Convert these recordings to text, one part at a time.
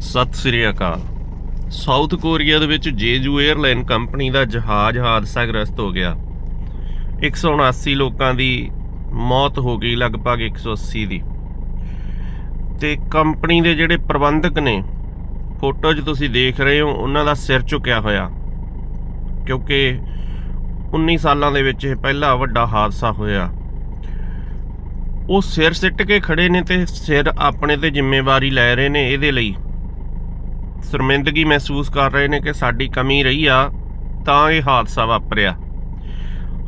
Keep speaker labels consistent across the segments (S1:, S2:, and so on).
S1: ਸਤਿ ਸ੍ਰੀ ਅਕਾਲ। South Korea ਦੇ ਵਿੱਚ ਜੇਜੂ airline company ਦਾ ਜਹਾਜ਼ ਹਾਦਸਾਗ੍ਰਸਤ ਹੋ ਗਿਆ। 179 ਲੋਕਾਂ ਦੀ ਮੌਤ ਹੋ ਗਈ, ਲਗਭਗ 180 ਦੀ। ਤੇ ਕੰਪਨੀ ਦੇ ਜਿਹੜੇ ਪ੍ਰਬੰਧਕ ਨੇ, ਫੋਟੋ 'ਚ ਤੁਸੀਂ ਦੇਖ ਰਹੇ ਹੋ, ਉਹਨਾਂ ਦਾ ਸਿਰ ਝੁਕਿਆ ਹੋਇਆ। ਕਿਉਂਕਿ 19 ਸਾਲਾਂ ਦੇ ਵਿੱਚ ਇਹ ਪਹਿਲਾ ਵੱਡਾ ਹਾਦਸਾ ਹੋਇਆ। ਉਹ ਸਿਰ ਸਿੱਟ ਕੇ ਖੜੇ ਨੇ ਤੇ ਸਿਰ ਆਪਣੇ ਤੇ ਜ਼ਿੰਮੇਵਾਰੀ ਲੈ ਰਹੇ ਨੇ ਇਹਦੇ ਲਈ। ਸ਼ਰਮਿੰਦਗੀ ਮਹਿਸੂਸ ਕਰ ਰਹੇ ਨੇ ਕਿ ਸਾਡੀ ਕਮੀ ਰਹੀ ਆ, ਤਾਂ ਇਹ ਹਾਦਸਾ ਵਾਪਰਿਆ।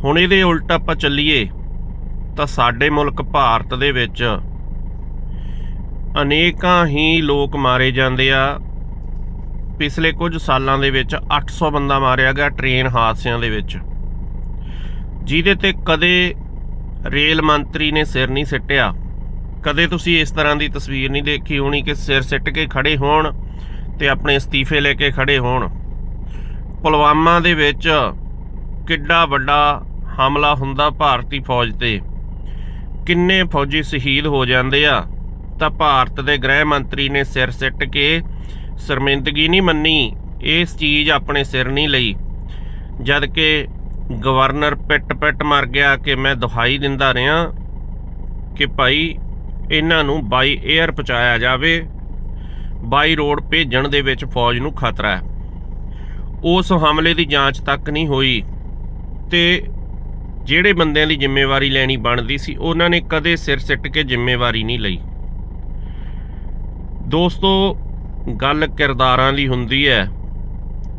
S1: ਹੁਣ ਇਹਦੇ ਉਲਟ ਆਪਾਂ ਚੱਲੀਏ, ਤਾਂ ਸਾਡੇ ਮੁਲਕ ਭਾਰਤ ਦੇ ਵਿੱਚ ਅਨੇਕਾਂ ਹੀ ਲੋਕ ਮਾਰੇ ਜਾਂਦੇ ਆ। ਪਿਛਲੇ ਕੁਝ ਸਾਲਾਂ ਦੇ ਵਿੱਚ 800 ਬੰਦਾ ਮਾਰਿਆ ਗਿਆ ਟ੍ਰੇਨ ਹਾਦਸਿਆਂ ਦੇ ਵਿੱਚ। ਜਿਹਦੇ ਤੇ ਕਦੇ ਰੇਲ ਮੰਤਰੀ ਨੇ ਸਿਰ ਨਹੀਂ ਸਿੱਟਿਆ। ਕਦੇ ਤੁਸੀਂ ਇਸ ਤਰ੍ਹਾਂ ਦੀ ਤਸਵੀਰ ਨਹੀਂ ਦੇਖੀ ਹੋਣੀ ਕਿ ਸਿਰ ਸਿੱਟ ਕੇ ਖੜੇ ਹੋਣ ਤੇ ਆਪਣੇ ਅਸਤੀਫੇ ਲੈ ਕੇ ਖੜੇ ਹੋਣ। ਪੁਲਵਾਮਾ ਦੇ ਵਿੱਚ ਕਿੱਡਾ ਵੱਡਾ ਹਮਲਾ ਹੁੰਦਾ ਭਾਰਤੀ ਫੌਜ ਤੇ। ਕਿੰਨੇ ਫੌਜੀ ਸ਼ਹੀਦ ਹੋ ਜਾਂਦੇ ਆ, ਤਾਂ ਭਾਰਤ ਦੇ ਗ੍ਰਹਿ ਮੰਤਰੀ ਨੇ ਸਿਰ ਸਿੱਟ ਕੇ ਸ਼ਰਮਿੰਦਗੀ ਨਹੀਂ ਮੰਨੀ, ਇਸ ਚੀਜ਼ ਆਪਣੇ ਸਿਰ ਨਹੀਂ ਲਈ। ਜਦ ਕਿ ਗਵਰਨਰ ਪਿੱਟ ਪਿੱਟ ਮਰ ਗਿਆ ਕਿ ਮੈਂ ਦੁਹਾਈ ਦਿੰਦਾ ਰਿਹਾ ਕਿ ਭਾਈ, ਇਹਨਾਂ ਨੂੰ ਬਾਈ 에ਅਰ ਪਹੁੰਚਾਇਆ ਜਾਵੇ। ਬਾਈ ਰੋਡ ਭੇਜਣ ਦੇ ਵਿੱਚ ਫੌਜ ਨੂੰ ਖਤਰਾ ਹੈ। ਉਸ ਹਮਲੇ ਦੀ ਜਾਂਚ ਤੱਕ ਨਹੀਂ ਹੋਈ ਤੇ ਜਿਹੜੇ ਬੰਦਿਆਂ ਦੀ ਜ਼ਿੰਮੇਵਾਰੀ ਲੈਣੀ ਬਣਦੀ ਸੀ, ਉਹਨਾਂ ਨੇ ਕਦੇ ਸਿਰ ਸਿੱਟ ਕੇ ਜ਼ਿੰਮੇਵਾਰੀ ਨਹੀਂ ਲਈ। ਦੋਸਤੋ, ਗੱਲ ਕਿਰਦਾਰਾਂ ਦੀ ਹੁੰਦੀ ਹੈ।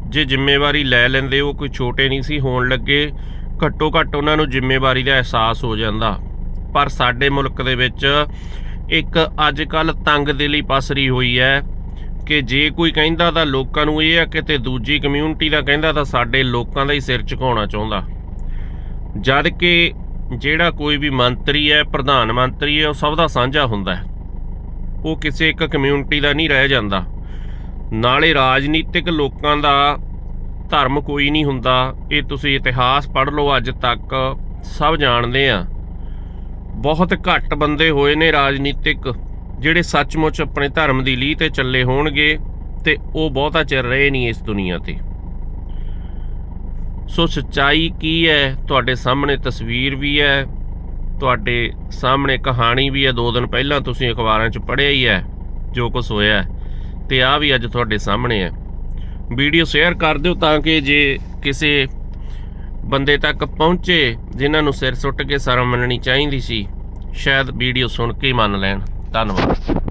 S1: ਜੇ ਜ਼ਿੰਮੇਵਾਰੀ ਲੈ ਲੈਂਦੇ, ਉਹ ਕੋਈ ਛੋਟੇ ਨਹੀਂ ਸੀ, ਹੋਣ ਲੱਗੇ ਘੱਟੋ ਘੱਟ ਉਹਨਾਂ ਨੂੰ ਜ਼ਿੰਮੇਵਾਰੀ ਦਾ ਅਹਿਸਾਸ ਹੋ ਜਾਂਦਾ। ਪਰ ਸਾਡੇ ਮੁਲਕ ਦੇ ਵਿੱਚ ਇੱਕ ਅੱਜ ਕੱਲ ਤੰਗ ਦਿਲੀ ਪਸਰੀ ਹੋਈ ਹੈ। ਕਿ ਜੇ ਕੋਈ ਕਹਿੰਦਾ ਤਾਂ ਲੋਕਾਂ ਨੂੰ ਇਹ ਆ ਕਿ ਤੇ ਦੂਜੀ ਕਮਿਊਨਿਟੀ ਦਾ ਕਹਿੰਦਾ ਤਾਂ ਸਾਡੇ ਲੋਕਾਂ ਦਾ ਹੀ ਸਿਰ ਝੁਕਾਉਣਾ ਚਾਹੁੰਦਾ। ਜਦ ਕਿ ਜਿਹੜਾ ਕੋਈ ਵੀ ਮੰਤਰੀ ਹੈ, ਪ੍ਰਧਾਨ ਮੰਤਰੀ ਹੈ, ਉਹ ਸਭ ਦਾ ਸਾਂਝਾ ਹੁੰਦਾ ਹੈ। ਉਹ ਕਿਸੇ ਇੱਕ ਕਮਿਊਨਿਟੀ ਦਾ ਨਹੀਂ ਰਹਿ ਜਾਂਦਾ। ਨਾਲੇ ਰਾਜਨੀਤਿਕ ਲੋਕਾਂ ਦਾ ਧਰਮ ਕੋਈ ਨਹੀਂ ਹੁੰਦਾ। ਇਹ ਤੁਸੀਂ ਇਤਿਹਾਸ ਪੜ੍ਹ ਲਓ, ਅੱਜ ਤੱਕ ਸਭ ਜਾਣਦੇ ਆ। ਬਹੁਤ ਘੱਟ ਬੰਦੇ ਹੋਏ ਨੇ ਰਾਜਨੀਤਿਕ। ਜਿਹੜੇ ਸੱਚਮੁੱਚ ਆਪਣੇ ਧਰਮ ਦੀ ਲੀਹ ਤੇ ਚੱਲੇ ਹੋਣਗੇ ਤੇ ਉਹ ਬਹੁਤਾ ਚਿਰ ਰਹੇ ਨਹੀਂ ਇਸ ਦੁਨੀਆ ਤੇ। ਸੋ ਸੱਚਾਈ ਕੀ ਹੈ? ਤੁਹਾਡੇ ਸਾਹਮਣੇ ਤਸਵੀਰ ਵੀ ਹੈ। ਤੁਹਾਡੇ ਸਾਹਮਣੇ ਕਹਾਣੀ ਵੀ ਹੈ। ਦੋ ਦਿਨ ਪਹਿਲਾਂ ਤੁਸੀਂ ਅਖਬਾਰਾਂ 'ਚ ਪੜ੍ਹਿਆ ਹੀ ਹੈ, ਜੋ ਕੁਝ ਹੋਇਆ ਹੈ। ਤੇ ਆ ਵੀ ਅੱਜ ਤੁਹਾਡੇ ਸਾਹਮਣੇ ਹੈ। ਵੀਡੀਓ ਸ਼ੇਅਰ ਕਰ ਦਿਓ ਤਾਂ ਕਿ ਜੇ ਕਿਸੇ ਬੰਦੇ ਤੱਕ ਪਹੁੰਚੇ, ਜਿਨ੍ਹਾਂ ਨੂੰ ਸਿਰ ਸੁੱਟ ਕੇ ਸ਼ਰਮ ਮੰਨਣੀ ਚਾਹੀਦੀ ਸੀ, ਸ਼ਾਇਦ ਵੀਡੀਓ ਸੁਣ ਕੇ ਹੀ ਮੰਨ ਲੈਣ। 单了吗？